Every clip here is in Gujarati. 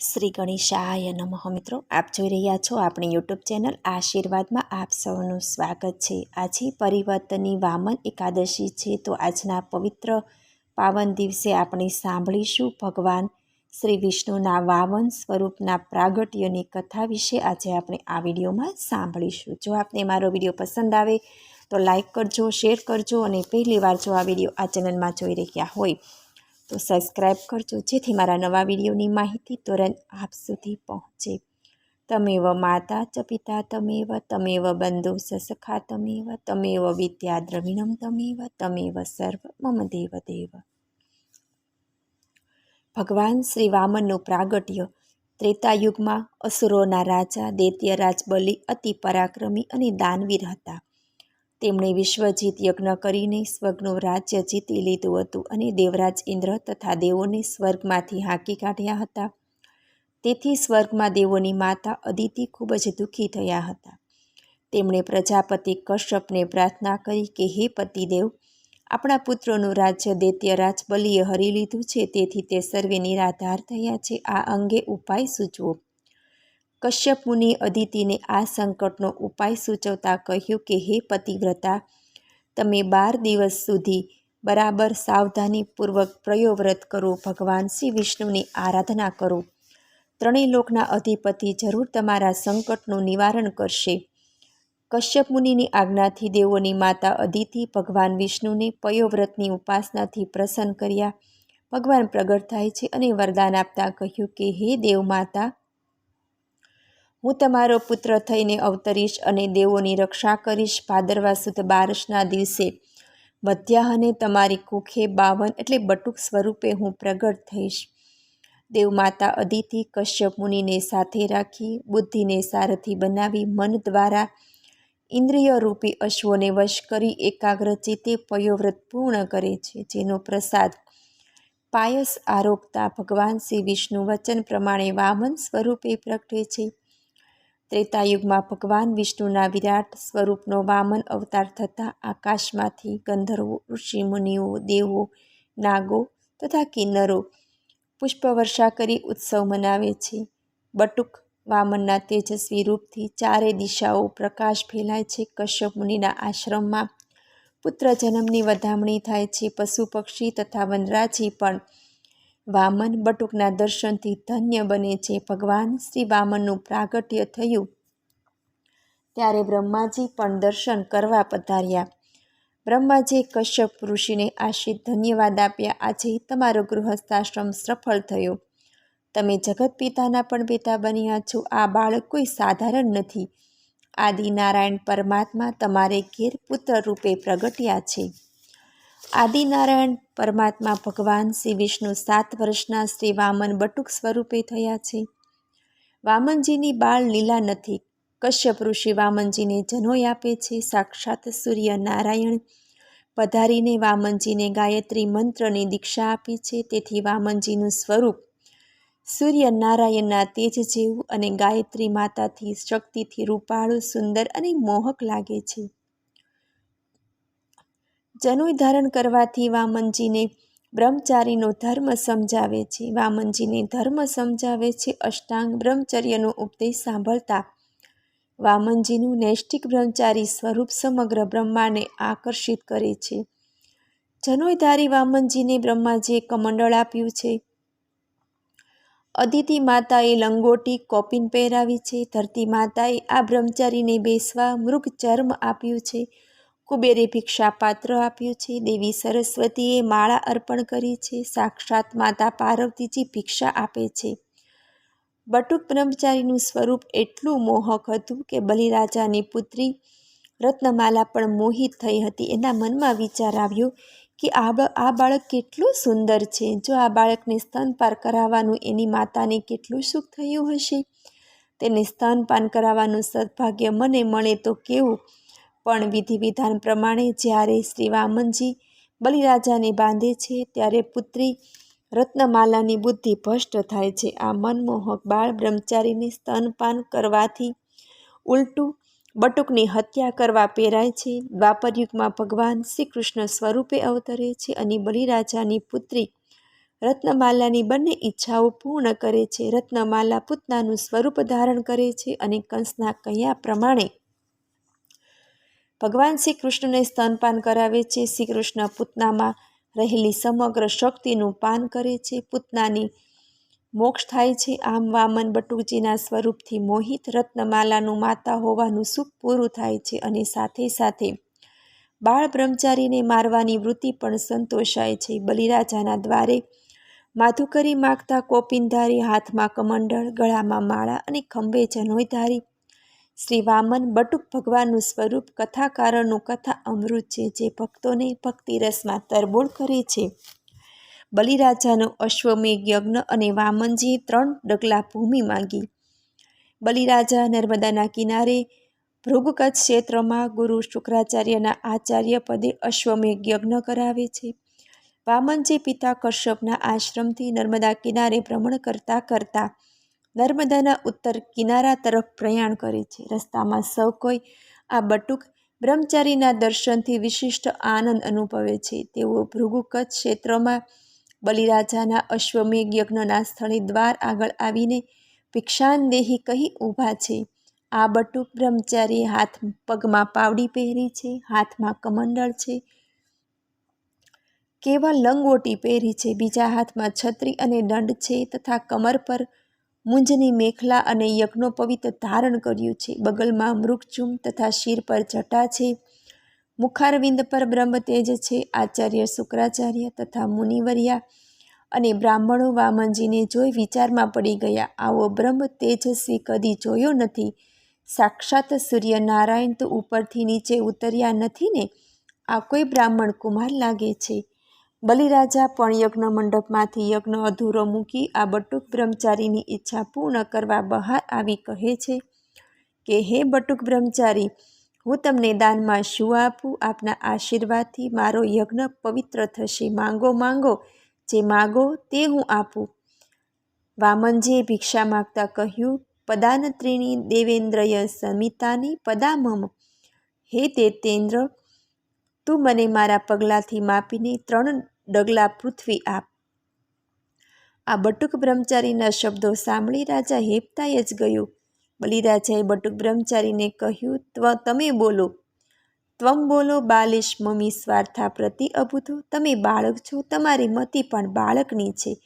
શ્રી ગણેશાય નમઃ મિત્રો. આપ જોઈ રહ્યા છો આપણી યુટ્યુબ ચેનલ આશીર્વાદમાં આપ સૌનું સ્વાગત છે. આજે પરિવર્તનની વામન એકાદશી છે તો આજના પવિત્ર પાવન દિવસે આપણે સાંભળીશું ભગવાન શ્રી વિષ્ણુના વામન સ્વરૂપના પ્રાગટ્યની કથા વિશે આજે આપણે આ વિડીયોમાં સાંભળીશું. જો આપને મારો વીડિયો પસંદ આવે તો લાઈક કરજો, શેર કરજો અને પહેલી વાર જો આ વીડિયો આ ચેનલમાં જોઈ રહ્યા હોય તો સબસ્ક્રાઈબ કરજો. જેથી મારા નવા વિડીયોની માહિતી તુરંત આપ સુધી પહોંચે. તમેવ માતા ચ પિતા તમેવ તમેવ બંધુ, સસખા તમેવ તમેવ વિદ્યા દ્રવિણમ તમેવ તમેવ સર્વ, મમ દેવ દેવ. ભગવાન શ્રી વામનનું પ્રાગટ્ય. ત્રેતાયુગમાં અસુરોના રાજા, દૈત્યરાજ બલિ અતિ પરાક્રમી અને દાનવીર હતા. તેમણે વિશ્વજીત યજ્ઞ કરીને સ્વર્ગનું રાજ્ય જીતી લીધું હતું અને દેવરાજ ઇન્દ્ર તથા દેવોને સ્વર્ગમાંથી હાંકી કાઢ્યા હતા. તેથી સ્વર્ગમાં દેવોની માતા અદિતિ ખૂબ જ દુઃખી થયા હતા. તેમણે પ્રજાપતિ કશ્યપને પ્રાર્થના કરી કે, હે પતિદેવ, આપણા પુત્રોનું રાજ્ય દૈત્યરાજ બલીએ હરી લીધું છે, તેથી તે સર્વે નિરાધાર થયા છે. આ અંગે ઉપાય સૂચવો. કશ્યપ મુનિ અદિતિને આ સંકટનો ઉપાય સૂચવતા કહ્યું કે, હે પતિવ્રતા, તમે બાર દિવસ સુધી બરાબર સાવધાનીપૂર્વક પ્રયોવ્રત કરો. ભગવાન શ્રી વિષ્ણુની આરાધના કરો. ત્રણેય લોકના અધિપતિ જરૂર તમારા સંકટનું નિવારણ કરશે. કશ્યપ મુનિની આજ્ઞાથી દેવોની માતા અદિતિ ભગવાન વિષ્ણુને પયોવ્રતની ઉપાસનાથી પ્રસન્ન કર્યા. ભગવાન પ્રગટ થાય છે અને વરદાન આપતા કહ્યું કે, હે દેવ માતા હું તમારો પુત્ર થઈને અવતરીશ અને દેવોની રક્ષા કરીશ. ભાદરવા સુદ બારસના દિવસે મધ્યાહને તમારી કુખે બાવન એટલે બટુક સ્વરૂપે હું પ્રગટ થઈશ. દેવમાતા અદિતિ કશ્યપ મુનિને સાથે રાખી, બુદ્ધિને સારથી બનાવી, મન દ્વારા ઇન્દ્રિય રૂપી અશ્વોને વશ કરી એકાગ્ર ચિત્તે પયોવ્રત પૂર્ણ કરે છે, જેનો પ્રસાદ પાયસ આરોપતા ભગવાન શ્રી વિષ્ણુ વચન પ્રમાણે વામન સ્વરૂપે પ્રગટે છે. ત્રેતાયુગમાં ભગવાન વિષ્ણુના વિરાટ સ્વરૂપનો વામન અવતાર થતાં આકાશમાંથી ગંધર્વો, ઋષિમુનિઓ, દેવો, નાગો તથા કિન્નરો પુષ્પવર્ષા કરી ઉત્સવ મનાવે છે. બટુક વામનના તેજસ્વી રૂપથી ચારે દિશાઓ પ્રકાશ ફેલાય છે. કશ્યપ મુનિના આશ્રમમાં પુત્ર જન્મની વધામણી થાય છે. પશુ પક્ષી તથા વનરાજી પણ વામન બટુકના દર્શનથી ધન્ય બને છે. ભગવાન શ્રી વામનનું પ્રાગટ્ય થયું. ત્યારે બ્રહ્માજી પણ દર્શન કરવા પધાર્યા. બ્રહ્માજીએ કશ્યપ ઋષિને આશિત ધન્યવાદ આપ્યા. આજે તમારો ગૃહસ્થાશ્રમ સફળ થયો. તમે જગત પિતાના પણ પિતા બન્યા છો. આ બાળક કોઈ સાધારણ નથી. આદિનારાયણ પરમાત્મા તમારે ઘેર પુત્ર રૂપે પ્રગટ્યા છે. આદિનારાયણ પરમાત્મા ભગવાન શ્રી વિષ્ણુ સાત વર્ષના શ્રી વામન બટુક સ્વરૂપે થયા છે. વામનજીની બાળ લીલા નથી. કશ્યપ ઋષિ વામનજીને જનોય આપે છે. સાક્ષાત સૂર્ય નારાયણ પધારીને વામનજીને ગાયત્રી મંત્રની દીક્ષા આપી છે. તેથી વામનજીનું સ્વરૂપ સૂર્ય નારાયણના તેજ જેવું અને ગાયત્રી માતાથી શક્તિથી રૂપાળું, સુંદર અને મોહક લાગે છે. જનોય ધારણ કરવાથી વામનજીને બ્રહ્મચારીનો ધર્મ સમજાવે છે. વામનજીને ધર્મ સમજાવે છે અષ્ટાંગ બ્રહ્મચર્યનો ઉપદેશ સાંભળતા વામનજીનું નૈષ્ઠિક બ્રહ્મચારી સ્વરૂપ સમગ્ર બ્રહ્માને આકર્ષિત કરે છે. જનોયધારી વામનજીને બ્રહ્માજીએ કમંડળ આપ્યું છે. અદિતિ માતાએ લંગોટી કોપિન પહેરાવી છે. ધરતી માતાએ આ બ્રહ્મચારીને બેસવા મૃગ ચર્મ આપ્યું છે. કુબેરે ભિક્ષાપાત્ર આપ્યું છે. દેવી સરસ્વતીએ માળા અર્પણ કરી છે. સાક્ષાત માતા પાર્વતીજી ભિક્ષા આપે છે. બટુક બ્રહ્મચારીનું સ્વરૂપ એટલું મોહક હતું કે બલિરાજાની પુત્રી રત્નમાલા પણ મોહિત થઈ હતી. એના મનમાં વિચાર આવ્યો કે આ આ બાળક કેટલું સુંદર છે. જો આ બાળકને સ્તનપાન કરાવવાનું એની માતાને કેટલું સુખ થયું હશે? તેને સ્તનપાન કરાવવાનું સદભાગ્ય મને મળે તો કેવું? પણ વિધિ વિધાન પ્રમાણે જ્યારે શ્રી વામનજી બલિરાજાને બાંધે છે, ત્યારે પુત્રી રત્નમાલાની બુદ્ધિ ભ્રષ્ટ થાય છે. આ મનમોહક બાળ બ્રહ્મચારીને સ્તનપાન કરવાથી ઉલટું બટુકની હત્યા કરવા પહેરાય છે. દ્વાપરયુગમાં ભગવાન શ્રી કૃષ્ણ સ્વરૂપે અવતરે છે અને બલિરાજાની પુત્રી રત્નમાલાની બંને ઈચ્છાઓ પૂર્ણ કરે છે. રત્નમાલા પૂતનાનું સ્વરૂપ ધારણ કરે છે અને કંસના કહ્યા પ્રમાણે ભગવાન શ્રી કૃષ્ણને સ્તનપાન કરાવે છે. શ્રી કૃષ્ણ પૂતનામાં રહેલી સમગ્ર શક્તિનું પાન કરે છે. પૂતનાની મોક્ષ થાય છે. આમ વામન બટુકજીના સ્વરૂપથી મોહિત રત્નમાલાનું માતા હોવાનું સુખ પૂરું થાય છે અને સાથે સાથે બાળ બ્રહ્મચારીને મારવાની વૃત્તિ પણ સંતોષાય છે. બલિરાજાના દ્વારે માધુકરી માગતા કોપિનધારી હાથમાં કમંડળ, ગળામાં માળા અને ખંભે જનોયધારી શ્રી વામન બટુક ભગવાનનું સ્વરૂપ કથાકારનું કથા અમૃત છે, જે ભક્તોને ભક્તિરસમાં તરબોળ કરે છે. બલિરાજાનો અશ્વમેઘ યજ્ઞ અને વામનજીએ ત્રણ ડગલા ભૂમિ માંગી. બલિરાજા નર્મદાના કિનારે ભૃગુકચ્છ ક્ષેત્રમાં ગુરુ શુક્રાચાર્યના આચાર્ય પદે અશ્વમેઘ યજ્ઞ કરાવે છે. વામનજી પિતા કશ્યપના આશ્રમથી નર્મદા કિનારે ભ્રમણ કરતા કરતા નર્મદાના ઉત્તર કિનારા તરફ પ્રયાણ કરે છે. રસ્તામાં સૌ કોઈ આ બટુક બ્રહ્મચારીના દર્શનથી વિશિષ્ટ આનંદ અનુભવે છે. તેઓ ભૃગુકચ્છ ક્ષેત્રમાં બલિરાજાના અશ્વમેઘ યજ્ઞના સ્થળે દ્વાર આગળ આવીને ભિક્ષાનદેહી કહી ઊભા છે. આ બટુક બ્રહ્મચારી હાથ પગમાં પાવડી પહેરી છે, હાથમાં કમંડળ છે, કેવળ લંગોટી પહેરી છે. બીજા હાથમાં છત્રી અને દંડ છે તથા કમર પર મુંજની મેખલા અને યજ્ઞોપવિત ધારણ કર્યું છે. બગલમાં મૃગચુમ તથા શિર પર જટા છે. મુખારવિંદ પર બ્રહ્મ તેજ છે. આચાર્ય શુક્રાચાર્ય તથા મુનિવર્યા અને બ્રાહ્મણો વામનજીને જોઈ વિચારમાં પડી ગયા. આવો બ્રહ્મ તેજસ્વી કદી જોયો નથી. સાક્ષાત સૂર્યનારાયણ તો ઉપરથી નીચે ઉતર્યા નથી ને? આ કોઈ બ્રાહ્મણ કુમાર લાગે છે. બલિરાજા પણ યજ્ઞ મંડપમાંથી યજ્ઞ અધૂરો મૂકી આ બટુક બ્રહ્મચારીની ઈચ્છા પૂર્ણ કરવા બહાર આવી કહે છે કે, હે બટુક બ્રહ્મચારી, હું તમને દાનમાં શું આપું? આપના આશીર્વાદથી મારો યજ્ઞ પવિત્ર થશે. માંગો માંગો, જે માગો તે હું આપું. વામનજીએ ભિક્ષા માગતા કહ્યું પદાનત્રિણી દેવેન્દ્રય સમિતાની પદામમ. હે દેતેન્દ્ર તું મને મારા પગલાંથી માપીને ત્રણ ડગલા પૃથ્વી આપ. આ બટુક બ્રહ્મચારીના શબ્દો સાંભળી રાજા હેપતાય જ ગયો. બલિરાજાએ બટુક બ્રહ્મચારીને કહ્યું, ત્વ, તમે બોલો. ત્વમ બોલો, બાલિશ મમ્મી સ્વાર્થા પ્રતિ અભૂતો. તમે બાળક છો, તમારી મતિ પણ બાળકની છે.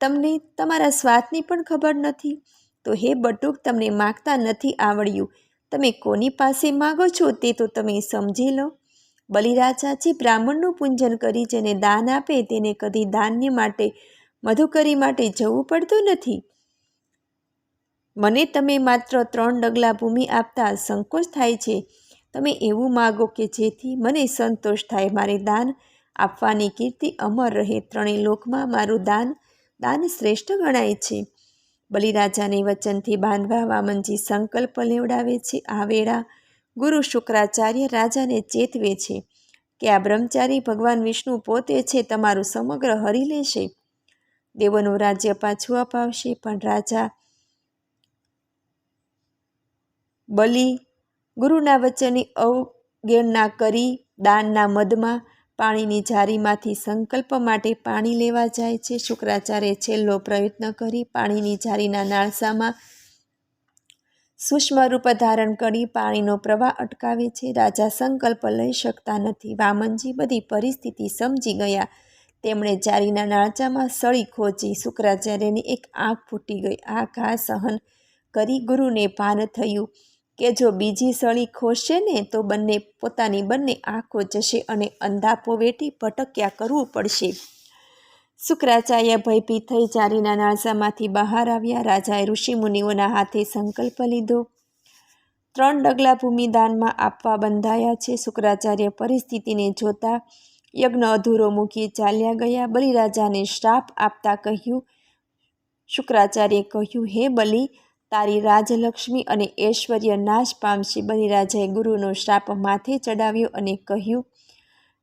તમને તમારા સ્વાર્થની પણ ખબર નથી. તો હે બટુક, તમને માગતા નથી આવડ્યું. તમે કોની પાસે માગો છો તે તો તમે સમજી લો. બલિરાજા જે બ્રાહ્મણનું પૂંજન કરી જેને દાન આપે તેને કદી દાન્ય માટે, મધુકરી માટે જવું પડતું નથી. મને તમે માત્ર ત્રણ ડગલા ભૂમિ આપતા સંકોચ થાય છે. તમે એવું માગો કે જેથી મને સંતોષ થાય મારે દાન આપવાની કીર્તિ અમર રહે. ત્રણેય લોકમાં મારું દાન દાન શ્રેષ્ઠ ગણાય છે. બલિરાજાને વચનથી બાંધવા વામનજી સંકલ્પ લેવડાવે છે. આ વેળા ગુરુ શુક્રાચાર્ય રાજાને ચેતવે છે કે આ બ્રહ્મચારી ભગવાન વિષ્ણુ પોતે છે તમારું સમગ્ર હરી લેશે. દેવોનું રાજ્ય પાછું અપાવશે, પણ રાજા બલિ ગુરુના વચનની અવગણના કરી દાનના મદમાં પાણીની જારીમાંથી સંકલ્પ માટે પાણી લેવા જાય છે. શુક્રાચાર્ય છેલ્લો પ્રયત્ન કરી પાણીની જારીના નાળસામાં સૂક્ષ્મ રૂપ ધારણ કરી પાણીનો પ્રવાહ અટકાવે છે. રાજા સંકલ્પ લઈ શકતા નથી. વામનજી બધી પરિસ્થિતિ સમજી ગયા. તેમણે જારીના નાળચામાં સળી ખોચી શુક્રાચાર્યની એક આંખ ફૂટી ગઈ. આ ઘા સહન કરી ગુરુને ભાન થયું કે જો બીજી સળી ખોશે ને, તો બંને પોતાની બંને આંખો જશે અને અંધાપો વેઠી ભટક્યા કરવું પડશે. શુક્રાચાર્ય ભયભીત થઈ ચારીના નાળસામાંથી બહાર આવ્યા. રાજાએ ઋષિમુનિઓના હાથે સંકલ્પ લીધો. ત્રણ ડગલા ભૂમિદાનમાં આપવા બંધાયા છે. શુક્રાચાર્ય પરિસ્થિતિને જોતા યજ્ઞ અધૂરો મૂકી ચાલ્યા ગયા. બલિરાજાને શ્રાપ આપતા કહ્યું, શુક્રાચાર્યે કહ્યું, હે બલિ, તારી રાજલક્ષ્મી અને ઐશ્વર્ય નાશ પામશે. બલિરાજાએ ગુરુનો શ્રાપ માથે ચડાવ્યો અને કહ્યું,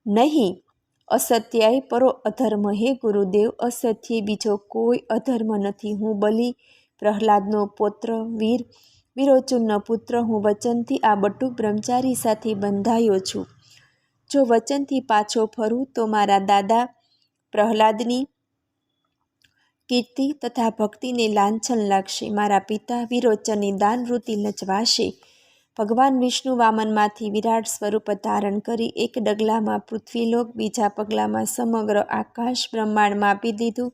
નહીં અસત્યાય પરો અધર્મ. હે ગુરુદેવ, અસત્ય બીજો કોઈ અધર્મ નથી. હું બલિ પ્રહલાદનો પુત્ર, વીર, વિરોચનનો પુત્ર, હું વચનથી આ બટુક બ્રહ્મચારી સાથે બંધાયો છું. જો વચનથી પાછો ફરું તો મારા દાદા પ્રહલાદની કીર્તિ તથા ભક્તિને લાંછન લાગશે. મારા પિતા વિરોચનની દાનવૃત્તિ લજવાશે ભગવાન વિષ્ણુ વામનમાંથી વિરાટ સ્વરૂપ ધારણ કરી એક ડગલામાં પૃથ્વીલોક, બીજા પગલામાં સમગ્ર આકાશ બ્રહ્માંડ આપી દીધું.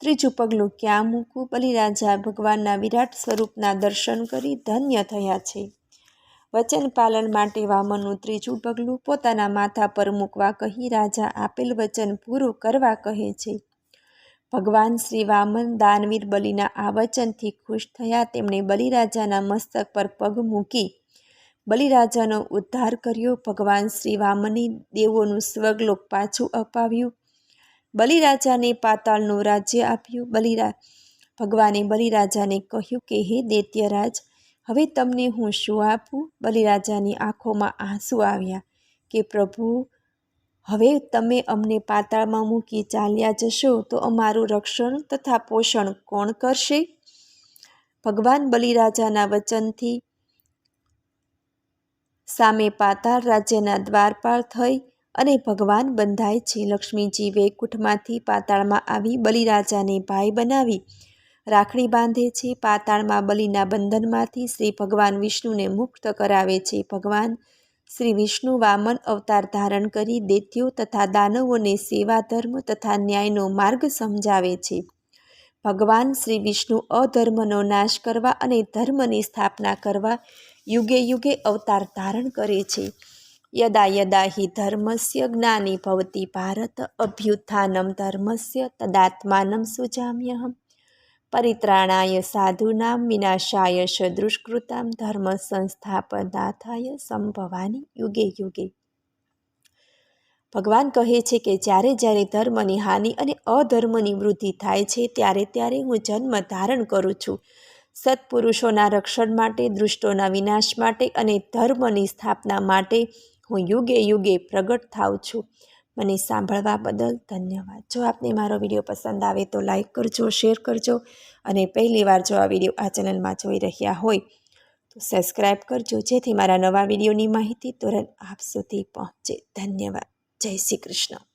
ત્રીજું પગલું, ક્યાં મૂકવું? બલિરાજા ભગવાનના વિરાટ સ્વરૂપના દર્શન કરી ધન્ય થયા છે. વચન પાલન માટે વામનનું ત્રીજું પગલું, પોતાના માથા પર મૂકવા કહી રાજા આપેલ વચન પૂરું કરવા કહે છે. ભગવાન શ્રી વામન દાનવીર બલિના આ વચનથી ખુશ થયા, તેમણે બલિરાજાના મસ્તક પર પગ મૂકી બલિરાજાનો ઉદ્ધાર કર્યો. ભગવાન શ્રી વામને દેવોનું સ્વર્ગલોક પાછું અપાવ્યું. બલિરાજાને પાતાળનું રાજ્ય આપ્યું. બલિરા, ભગવાને બલિરાજાને કહ્યું કે, હે દૈત્યરાજ, હવે તમને હું શું આપું? બલિરાજાની આંખોમાં આંસુ આવ્યા કે, પ્રભુ, હવે તમે અમને પાતાળમાં મૂકી ચાલ્યા જશો તો અમારું રક્ષણ તથા પોષણ કોણ કરશે? ભગવાન બલિરાજાના વચનથી સામે પાતાળ રાજ્યના દ્વારપાળ થઈ અને ભગવાન બંધાય છે. લક્ષ્મીજી વૈકુંઠમાંથી પાતાળમાં આવી બલિરાજાને ભાઈ બનાવી રાખડી બાંધે છે. પાતાળમાં બલિના બંધનમાંથી શ્રી ભગવાન વિષ્ણુને મુક્ત કરાવે છે. ભગવાન શ્રી વિષ્ણુ વામન અવતાર ધારણ કરી દૈત્યો તથા દાનવોને સેવા, ધર્મ તથા ન્યાયનો માર્ગ સમજાવે છે. ભગવાન શ્રી વિષ્ણુ અધર્મનો નાશ કરવા અને ધર્મની સ્થાપના કરવા યુગે યુગે અવતાર ધારણ કરે છે. યદા યદા હિ ધર્મસ્ય જ્ઞાની ભવતી ભારત અભ્યુત્થાનમ ધર્મસ્ય તદાત્માનમ સુજામ્યહમ. પરિત્રાણાય સાધુનામ વિનાશાય સદૃષ્કૃતામ ધર્મ સંસ્થાપનાથાય સંભવાની યુગે યુગે. ભગવાન કહે છે કે જ્યારે જ્યારે ધર્મની હાનિ અને અધર્મની વૃદ્ધિ થાય છે, ત્યારે ત્યારે હું જન્મ ધારણ કરું છું. સત્પુરુષોના રક્ષણ માટે, દૃષ્ટોના વિનાશ માટે અને ધર્મની સ્થાપના માટે હું યુગે યુગે પ્રગટ થાઉં છું. મને સાંભળવા બદલ ધન્યવાદ. જો આપને મારો વીડિયો પસંદ આવે તો લાઈક કરજો, શેર કરજો અને પહેલીવાર જો આ વીડિયો આ ચેનલમાં જોઈ રહ્યા હોય તો સબસ્ક્રાઈબ કરજો. જેથી મારા નવા વિડીયોની માહિતી તુરંત આપ સુધી પહોંચે. ધન્યવાદ. જય શ્રી કૃષ્ણ.